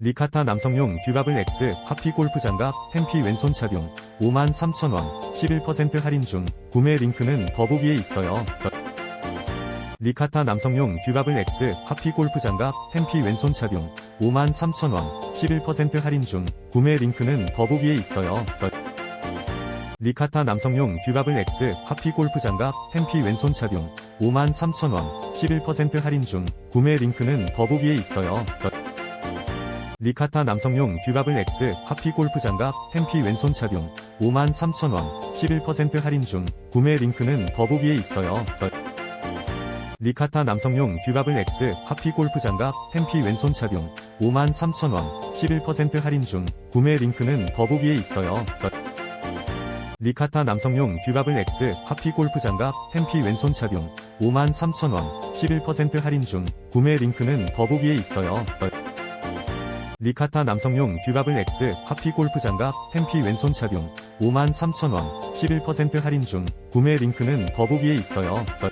리카타 남성용 듀라블 X 하피 골프 장갑 템피 왼손 착용 53,000원 11% 할인 중 구매 링크는 더보기에 있어요. 저- 리카타 남성용 듀라블 X 하피 골프 장갑 템피 왼손 착용 53,000원 11% 할인 중 구매 링크는 더보기에 있어요. 저- 리카타 남성용 듀라블 X 하피 골프 장갑 템피 왼손 착용 53,000원 11% 할인 중 구매 링크는 더보기에 있어요. 저- 리카타 남성용 듀라블 X 하피 골프 장갑 템피 왼손 착용 53,000원 11% 할인 중 구매 링크는 더보기에 있어요. 저- 리카타 남성용 듀라블 X 하피 골프 장갑 템피 왼손 착용 53,000원 11% 할인 중 구매 링크는 더보기에 있어요. 저- 리카타 남성용 듀라블 X 하피 골프 장갑 템피 왼손 착용 53,000원 11% 할인 중 구매 링크는 더보기에 있어요. 저- 리카타 남성용 듀라블 X 하피 골프 장갑 템피 왼손 착용 53,000원 11% 할인 중 구매 링크는 더보기에 있어요. 저-